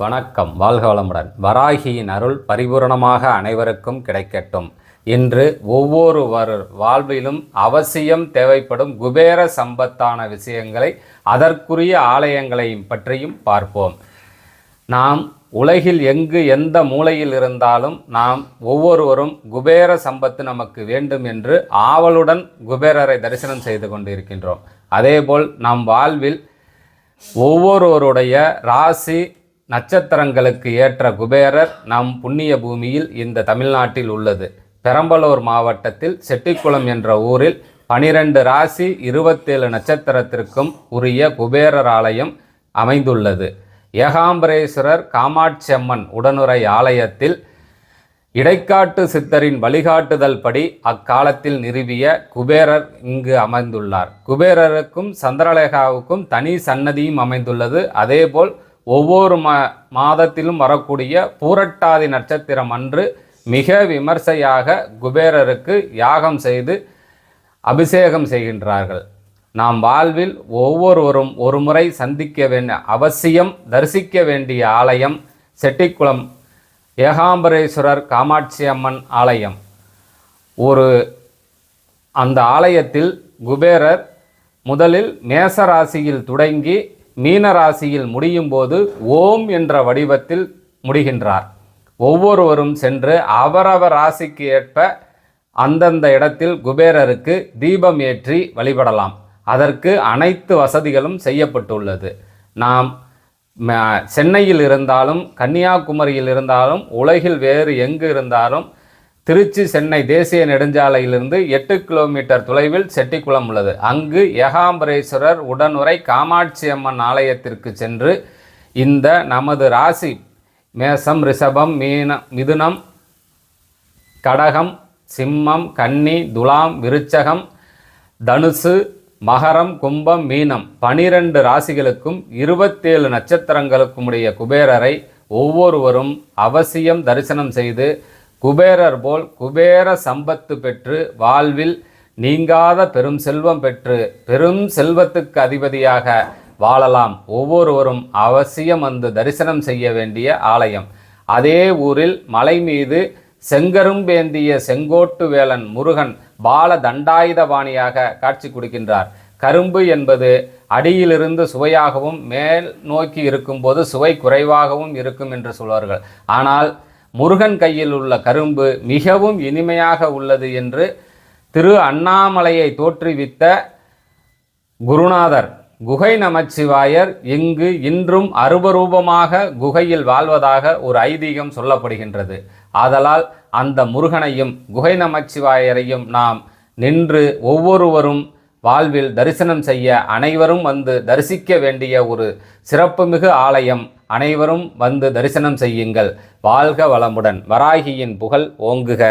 வணக்கம். வாழ்க வளமுடன். வராகியின் அருள் பரிபூரணமாக அனைவருக்கும் கிடைக்கட்டும். இன்று ஒவ்வொருவர் வாழ்விலும் அவசியம் தேவைப்படும் குபேர சம்பத்தான விஷயங்களை அதற்குரிய ஆலயங்களையும் பற்றியும் பார்ப்போம். நாம் உலகில் எங்கு எந்த மூலையில் இருந்தாலும் நாம் ஒவ்வொருவரும் குபேர சம்பத்து நமக்கு வேண்டும் என்று ஆவலுடன் குபேரரை தரிசனம் செய்து கொண்டிருக்கின்றோம். அதேபோல் நம் வாழ்வில் ஒவ்வொருவருடைய ராசி நட்சத்திரங்களுக்கு ஏற்ற குபேரர் நம் புண்ணிய பூமியில் இந்த தமிழ்நாட்டில் உள்ளது. பெரம்பலூர் மாவட்டத்தில் செட்டிக்குளம் என்ற ஊரில் பனிரெண்டு ராசி இருபத்தேழு நட்சத்திரத்திற்கும் உரிய குபேரர் ஆலயம் அமைந்துள்ளது. ஏகாம்பரேஸ்வரர் காமாட்சியம்மன் உடனுரை உடனுறை ஆலயத்தில் இடைக்காட்டு சித்தரின் வழிகாட்டுதல் படி அக்காலத்தில் நிறுவிய குபேரர் இங்கு அமைந்துள்ளார். குபேரருக்கும் சந்திரலேகாவுக்கும் தனி சன்னதியும் அமைந்துள்ளது. அதேபோல் ஒவ்வொரு மா மாதத்திலும் வரக்கூடிய பூரட்டாதி நட்சத்திரம் அன்று மிக விமர்சையாக குபேரருக்கு யாகம் செய்து அபிஷேகம் செய்கின்றார்கள். நாம் வாழ்வில் ஒவ்வொருவரும் ஒரு முறை சந்திக்க வேண்டிய அவசியம் தரிசிக்க வேண்டிய ஆலயம் செட்டிக்குளம் ஏகாம்பரேஸ்வரர் காமாட்சி அம்மன் ஆலயம். ஒரு அந்த ஆலயத்தில் குபேரர் முதலில் மேசராசியில் தொடங்கி மீன ராசியில் முடியும் போது ஓம் என்ற வடிவத்தில் முடிகின்றார். ஒவ்வொருவரும் சென்று அவரவர் ராசிக்கு ஏற்ப அந்தந்த இடத்தில் குபேரருக்கு தீபம் ஏற்றி வழிபடலாம். அதற்கு அனைத்து வசதிகளும் செய்யப்பட்டுள்ளது. நாம் சென்னையில் இருந்தாலும் கன்னியாகுமரியில் இருந்தாலும் உலகில் வேறு எங்கு இருந்தாலும் திருச்சி சென்னை தேசிய நெடுஞ்சாலையிலிருந்து எட்டு கிலோமீட்டர் தொலைவில் செட்டிக்குளம் உள்ளது. அங்கு ஏகாம்பரேஸ்வரர் உடனுரை காமாட்சி அம்மன் ஆலயத்திற்கு சென்று இந்த நமது ராசி மேசம் ரிஷபம் மீன மிதுனம் கடகம் சிம்மம் கன்னி துலாம் விருச்சகம் தனுசு மகரம் கும்பம் மீனம் பனிரெண்டு ராசிகளுக்கும் இருபத்தேழு நட்சத்திரங்களுக்கும் உடைய குபேரரை ஒவ்வொருவரும் அவசியம் தரிசனம் செய்து குபேரர் போல் குபேர சம்பத்து பெற்று வாழ்வில் நீங்காத பெரும் செல்வம் பெற்று பெரும் செல்வத்துக்கு அதிபதியாக வாழலாம். ஒவ்வொருவரும் அவசியம் வந்து தரிசனம் செய்ய வேண்டிய ஆலயம். அதே ஊரில் மலை மீது செங்கரும்பேந்திய செங்கோட்டு வேலன் முருகன் பால தண்டாயுதபாணியாக காட்சி கொடுக்கின்றார். கரும்பு என்பது அடியிலிருந்து சுவையாகவும் மேல் நோக்கி இருக்கும்போது சுவை குறைவாகவும் இருக்கும் என்று சொல்வார்கள். ஆனால் முருகன் கையில் உள்ள கரும்பு மிகவும் இனிமையாக உள்ளது என்று திரு அண்ணாமலையை தோற்றுவித்த குருநாதர். குகை நமச்சிவாயர் இங்கு இன்றும் அருபரூபமாக குகையில் வாழ்வதாக ஒரு ஐதீகம் சொல்லப்படுகின்றது. ஆதலால் அந்த முருகனையும் குகை நமச்சிவாயரையும் நாம் நின்று ஒவ்வொருவரும் வாழ்வில் தரிசனம் செய்ய அனைவரும் வந்து தரிசிக்க வேண்டிய ஒரு சிறப்புமிகு ஆலயம். அனைவரும் வந்து தரிசனம் செய்யுங்கள். வாழ்க வளமுடன். வராகியின் புகழ் ஓங்குக.